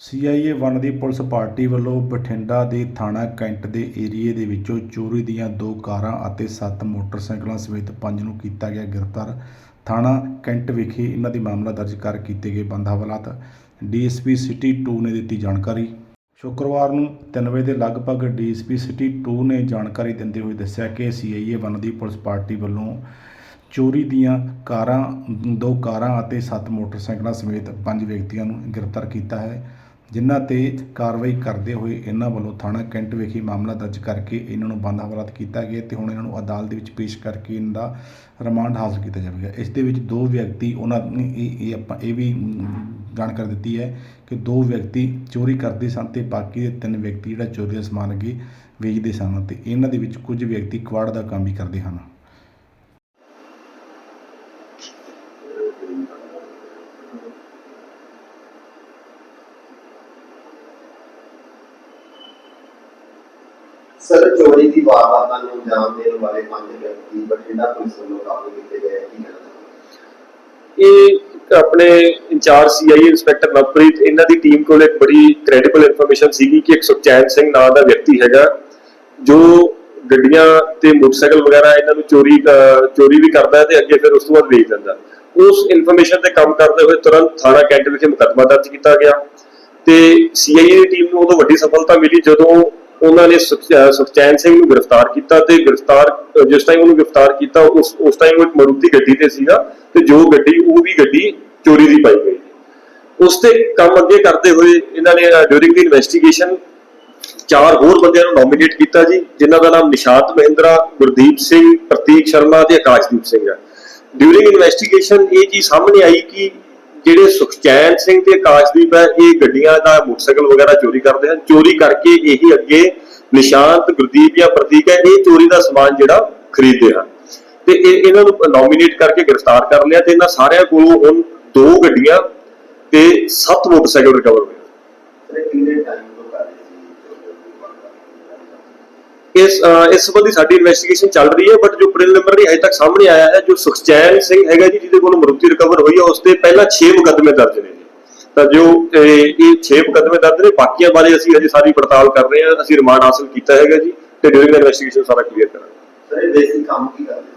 CIA one ਦੀ police party ਵੱਲੋਂ ਬਠਿੰਡਾ ਦੇ ਥਾਣਾ ਕੈਂਟ ਦੇ ਏਰੀਏ ਦੇ ਵਿੱਚੋਂ ਚੋਰੀ ਦੀਆਂ ਦੋ ਕਾਰਾਂ ਅਤੇ ਸੱਤ ਮੋਟਰਸਾਈਕਲਾਂ ਸਮੇਤ ਪੰਜ ਨੂੰ ਕੀਤਾ ਗਿਆ ਗ੍ਰਿਫਤਾਰ। ਥਾਣਾ ਕੈਂਟ ਵਿਖੇ ਇਹਨਾਂ ਦੀ ਮਾਮਲਾ ਦਰਜ ਕਰ ਕੀਤੇ ਗਏ ਬੰਦ ਹਵਾਲਾਤ। ਡੀਐਸਪੀ ਸਿਟੀ 2 ਨੇ ਦਿੱਤੀ ਜਾਣਕਾਰੀ। ਸ਼ੁੱਕਰਵਾਰ ਨੂੰ 3 ਵਜੇ ਦੇ ਲਗਭਗ ਡੀਐਸਪੀ ਸਿਟੀ 2 ਨੇ ਜਾਣਕਾਰੀ ਦਿੰਦੇ ਹੋਏ ਦੱਸਿਆ ਕਿ ਸੀਆਈਏ ਵਨ ਦੀ ਪੁਲਿਸ ਪਾਰਟੀ ਵੱਲੋਂ ਚੋਰੀ ਦੀਆਂ ਕਾਰਾਂ, ਦੋ ਕਾਰਾਂ ਅਤੇ ਸੱਤ ਮੋਟਰਸਾਈਕਲਾਂ ਸਮੇਤ ਪੰਜ ਵਿਅਕਤੀਆਂ ਨੂੰ ਗ੍ਰਿਫਤਾਰ ਕੀਤਾ ਹੈ। ਜਿਨ੍ਹਾਂ ਤੇ ਕਾਰਵਾਈ ਕਰਦੇ ਹੋਏ ਇਹਨਾਂ ਵੱਲੋਂ ਥਾਣਾ ਕੈਂਟ ਵਿਖੇ ਮਾਮਲਾ ਦਰਜ ਕਰਕੇ ਇਹਨਾਂ ਨੂੰ ਬੰਦ ਹਵਾਲਾਤ ਕੀਤਾ ਗਿਆ ਤੇ ਹੁਣ ਇਹਨਾਂ ਨੂੰ ਅਦਾਲਤ ਦੇ ਵਿੱਚ ਪੇਸ਼ ਕਰਕੇ ਇਹਨਾਂ ਦਾ ਰਿਮਾਂਡ ਹਾਸਲ ਕੀਤਾ ਜਾਵੇਗਾ। ਇਸ ਦੇ ਵਿੱਚ ਦੋ ਵਿਅਕਤੀ ਉਹਨਾਂ ਨੇ ਇਹ ਇਹ ਆਪਾਂ, ਇਹ ਵੀ ਜਾਣਕਾਰੀ ਦਿੱਤੀ ਹੈ ਕਿ ਦੋ ਵਿਅਕਤੀ ਚੋਰੀ ਕਰਦੇ ਸਨ ਤੇ ਬਾਕੀ ਦੇ ਤਿੰਨ ਵਿਅਕਤੀ ਜਿਹੜਾ ਚੋਰੀ ਦਾ ਸਮਾਨ ਅੱਗੇ ਵੇਚਦੇ ਸਨ ਤੇ ਇਹਨਾਂ ਦੇ ਵਿੱਚ ਕੁਝ ਵਿਅਕਤੀ ਕੁਆੜ ਦਾ ਕੰਮ ਵੀ ਕਰਦੇ ਹਨ। ਸਰ ਚੋਰੀ ਦੀ ਵਾਰਦਾਤਾਂ ਨੂੰ ਅੰਜਾਮ ਦੇਣ ਵਾਲੇ ਪੰਜ ਵਿਅਕਤੀ ਬਠਿੰਡਾ ਪੁਲਿਸ ਵੱਲੋਂ ਕਾਬੂ ਕੀਤੇ ਗਏ ਕੀ ਕਹਿਣਾ ਇਹ ਆਪਣੇ ਇੰਚਾਰਜ ਸੀਆਈਏ ਇੰਸਪੈਕਟਰ ਲਵਪ੍ਰੀਤ ਇਹਨਾਂ ਦੀ ਟੀਮ ਕੋਲ ਇੱਕ ਬੜੀ ਕ੍ਰੈਡੀਬਲ ਇਨਫੋਰਮੇਸ਼ਨ ਸੀਗੀ ਕਿ ਇੱਕ ਸੁਖਚੈਨ ਸਿੰਘ ਨਾਂ ਦਾ ਵਿਅਕਤੀ ਹੈਗਾ, ਜੋ ਗੱਡੀਆਂ ਤੇ ਮੋਟਰਸਾਈਕਲ ਵਗੈਰਾ ਇਹਨਾਂ ਨੂੰ ਚੋਰੀ ਚੋਰੀ ਵੀ ਕਰਦਾ ਹੈ ਤੇ ਅੱਗੇ ਫਿਰ ਉਸ ਤੋਂ ਬਾਅਦ ਵੇਚ ਦਿੰਦਾ। ਉਸ ਇਨਫੋਰਮੇਸ਼ਨ ਤੇ ਕੰਮ ਕਰਦੇ ਹੋਏ ਤੁਰੰਤ ਥਾਣਾ ਕੈਂਟ ਵਿਖੇ ਮੁਕੱਦਮਾ ਦਰਜ ਕੀਤਾ ਗਿਆ ਤੇ ਸੀਆਈਏ ਦੀ ਟੀਮ ਨੂੰ ਉਦੋਂ ਵੱਡੀ ਸਫਲਤਾ ਮਿਲੀ ਜਦੋਂ ਉਹਨਾਂ ਨੇ ਸੁਖਚੈਨ ਸਿੰਘ ਨੂੰ ਗ੍ਰਿਫਤਾਰ ਕੀਤਾ ਤੇ ਗ੍ਰਿਫਤਾਰ ਜਿਸ ਟਾਈਮ ਉਹਨੂੰ ਗ੍ਰਿਫਤਾਰ ਕੀਤਾ, ਉਸ ਉਸ ਟਾਈਮ ਉਹ ਇੱਕ ਮਰੂਤੀ ਗੱਡੀ ਤੇ ਸੀਗਾ ਤੇ ਜੋ ਗੱਡੀ, ਉਹ ਵੀ ਗੱਡੀ ਚੋਰੀ ਦੀ ਪਾਈ ਗਈ। ਉਸ ਤੇ ਕੰਮ ਅੱਗੇ ਕਰਦੇ ਹੋਏ ਇਹਨਾਂ ਨੇ ਡਿਊਰਿੰਗ ਦੀ ਇਨਵੈਸਟੀਗੇਸ਼ਨ ਚਾਰ ਹੋਰ ਬੰਦਿਆਂ ਨੂੰ ਨੋਮੀਨੇਟ ਕੀਤਾ ਜੀ, ਜਿਨ੍ਹਾਂ ਦਾ ਨਾਮ ਨਿਸ਼ਾਤ ਮਹਿੰਦਰਾ, ਗੁਰਦੀਪ ਸਿੰਘ, ਪ੍ਰਤੀਕ ਸ਼ਰਮਾ ਤੇ ਆਕਾਸ਼ਦੀਪ ਸਿੰਘ ਹੈ ਡਿਊਰਿੰਗ ਇਨਵੈਸਟੀਗੇਸ਼ਨ ਇਹ ਚੀਜ਼ ਸਾਹਮਣੇ ਆਈ ਕਿ ਜਿਹੜੇ ਸੁਖਚੈਨ ਸਿੰਘ ਤੇ ਆਕਾਸ਼ਦੀਪ ਹੈ, ਇਹ ਗੱਡੀਆਂ ਦਾ ਮੋਟਰਸਾਈਕਲ ਵਗੈਰਾ ਚੋਰੀ ਕਰਦੇ ਹਨ। ਚੋਰੀ ਕਰਕੇ ਇਹੀ ਅੱਗੇ ਨਿਸ਼ਾਂਤ ਗੁਰਦੀਪ ਜਾਂ ਪ੍ਰਤੀਕ ਹੈ, ਇਹ ਚੋਰੀ ਦਾ ਸਮਾਨ ਜਿਹੜਾ ਖਰੀਦਦੇ ਹਨ। ਤੇ ਇਹ ਇਹਨਾਂ ਨੂੰ ਨੋਮੀਨੇਟ ਕਰਕੇ ਗ੍ਰਿਫਤਾਰ ਕਰ ਲਿਆ ਤੇ ਇਹਨਾਂ ਸਾਰਿਆਂ ਕੋਲੋਂ ਹੁਣ ਦੋ ਗੱਡੀਆਂ ਤੇ ਸੱਤ ਮੋਟਰਸਾਈਕਲ ਰਿਕਵਰ ਹੋਏ ਸਰ ਇਹ ਕਿੰਨੇ ਟਾਈਮ ਤੋਂ ਕਰ ਰਹੇ ਸੀ ਚੋਰੀ ਦੀ ਵਾਰਦਾਤ ਇਸ ਇਸ ਸੰਬੰਧੀ ਸਾਡੀ ਇਨਵੈਸਟੀਗੇਸ਼ਨ ਚੱਲ ਰਹੀ ਹੈ ਬਟ ਜੋ ਪ੍ਰੀਲਿਮਿਨਰੀ ਹਜੇ ਤੱਕ ਸਾਹਮਣੇ ਆਇਆ ਹੈ ਜੋ ਸੁਖਚੈਨ ਸਿੰਘ ਹੈਗਾ ਜੀ ਜਿਹਦੇ ਕੋਲ ਮਰੂਤੀ ਰਿਕਵਰ ਹੋਈ ਹੈ ਉਸ ਤੇ ਪਹਿਲਾਂ 6 ਮੁਕੱਦਮੇ ਦਰਜ ਨੇ। ਤਾਂ ਜੋ ਇਹ ਇਹ 6 ਮੁਕੱਦਮੇ ਦਰਜ ਨੇ ਬਾਕੀਆਂ ਬਾਰੇ ਅਸੀਂ ਹਜੇ ਸਾਰੀ ਪੜਤਾਲ ਕਰ ਰਹੇ ਹਾਂ ਅਸੀਂ ਰਿਮਾਂਡ ਹਾਸਲ ਕੀਤਾ ਹੈਗਾ ਜੀ ਤੇ ਡਿਊਰਿੰਗ ਇਨਵੈਸਟੀਗੇਸ਼ਨ ਸਾਰਾ ਕਲੀਅਰ ਕਰਾਂਗੇ ਸਰ ਇਹ ਦੇਸੀ ਕੰਮ ਕੀ ਕਰਦੇ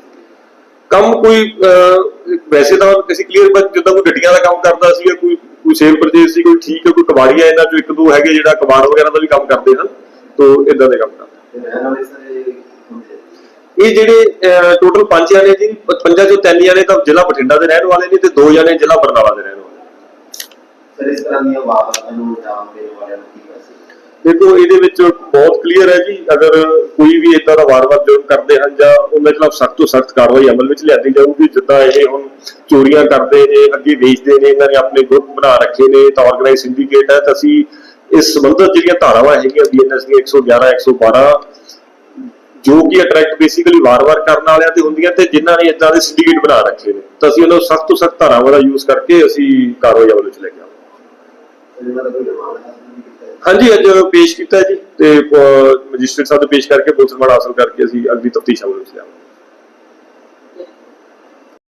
ਕੰਮ ਕੋਈ ਵੈਸੇ ਤਾਂ ਅਸੀਂ ਕਲੀਅਰ ਬਸ ਜਿੱਦਾਂ ਕੋਈ ਗੱਡੀਆਂ ਦਾ ਕੰਮ ਕਰਦਾ ਸੀ ਕੋਈ ਕੋਈ ਸੇਲ ਪਰਚੇਸ ਸੀ ਕੋਈ ਠੀਕ ਹੈ ਕੋਈ ਕਬਾੜੀਆ ਇਹਨਾਂ ਚੋਂ ਇੱਕ ਦੋ ਹੈਗੇ ਜਿਹੜਾ ਕਬਾੜ ਵਗੈਰਾ ਦਾ ਵੀ ਕੰਮ ਕਰਦੇ ਹਨ ਤੋਂ ਇਦਾਂ ਦੇ ਕੰਮ ਕਰਦੇ ਰਹਿਣ ਵਾਲੇ ਸਰ ਇਹ ਹੁੰਦੇ ਸੀ। ਇਹ ਜਿਹੜੇ ਟੋਟਲ ਪੰਜ ਜਾਣੇ ਜੀ ਪੰਜਾਂ ਚੋਂ ਤਿੰਨ ਜਾਣੇ ਤਾਂ ਜ਼ਿਲ੍ਹਾ ਬਠਿੰਡਾ ਦੇ ਰਹਿਣ ਵਾਲੇ ਨੇ ਤੇ ਦੋ ਜਾਣੇ ਜ਼ਿਲ੍ਹਾ ਬਰਨਾਲਾ ਦੇ ਰਹਿਣ ਵਾਲੇ ਸਰ ਇਸ ਤਰ੍ਹਾਂ ਦੀਆਂ ਵਾਰਦਾਤਾਂ ਨੂੰ ਅੰਜਾਮ ਦੇਣ ਵਾਲਿਆਂ ਨੂੰ ਕੀ ਕਰ ਸਕਦੇ ਦੇਖੋ ਇਹਦੇ ਵਿੱਚ ਬਹੁਤ ਕਲੀਅਰ ਹੈ ਜੀ ਅਗਰ ਕੋਈ ਵੀ ਇਦਾਂ ਦਾ ਵਾਰ-ਵਾਰ ਜੁਰਮ ਕਰਦੇ ਹਨ ਜਾਂ ਉਹਨਾਂ ਖਿਲਾਫ ਸਖਤ ਤੋਂ ਸਖਤ ਕਾਰਵਾਈ ਅਮਲ ਵਿੱਚ ਲਿਆਂਦੀ ਜਾਊਗੀ ਜਿੱਦਾਂ ਇਹ ਹੁਣ ਚੋਰੀਆਂ ਕਰਦੇ ਨੇ ਅੱਗੇ ਵੇਚਦੇ ਨੇ ਇਹਨਾਂ ਨੇ ਆਪਣੇ ਗਰੁੱਪ ਬਣਾ ਰੱਖੇ ਨੇ ਤਾਂ ਆਰਗੇਨਾਈਜ਼ ਸਿੰਡੀਕੇਟ ਹੈ ਤਾਂ ਅਸੀਂ ਇਸ ਸੰਬੰਧਤ ਜਿਹੜੀਆਂ ਧਾਰਾਵਾਂ ਹੈਗੀਆਂ ਬੀਐਨਐਸ ਦੀਆਂ 111 112 ਜੋ ਕਿ ਅਟਰੈਕਟ ਬੇਸਿਕਲੀ ਵਾਰ-ਵਾਰ ਕਰਨ ਵਾਲਿਆਂ ਤੇ ਹੁੰਦੀਆਂ ਤੇ ਜਿਨ੍ਹਾਂ ਨੇ ਇਦਾਂ ਦੇ ਸਿੰਡੀਕੇਟ ਬਣਾ ਰੱਖੇ ਨੇ। ਤਾਂ ਅਸੀਂ ਉਹਨਾਂ ਨੂੰ ਸਖਤ ਤੋਂ ਸਖਤ ਧਾਰਾਵਾਂ ਦਾ ਯੂਜ਼ ਕਰਕੇ ਅਸੀਂ ਕਾਰਵਾਈ ਅਮਲ ਵਿੱਚ ਲੈ ਕੇ ਆਵਾਂਗੇ। ਹਾਂਜੀ, ਅੱਜ ਪੇਸ਼ ਕੀਤਾ ਜੀ ਤੇ ਮੈਜਿਸਟ੍ਰੇਟ ਸਾਹਿਬ ਨੂੰ ਪੇਸ਼ ਕਰਕੇ ਪੁਲਿਸ ਰਿਮਾਂਡ ਹਾਸਲ ਕਰਕੇ ਅਸੀਂ ਅਗਲੀ ਤਫਤੀਸ਼ ਅਮਲ ਵਿੱਚ ਲਿਆਵਾਂਗੇ।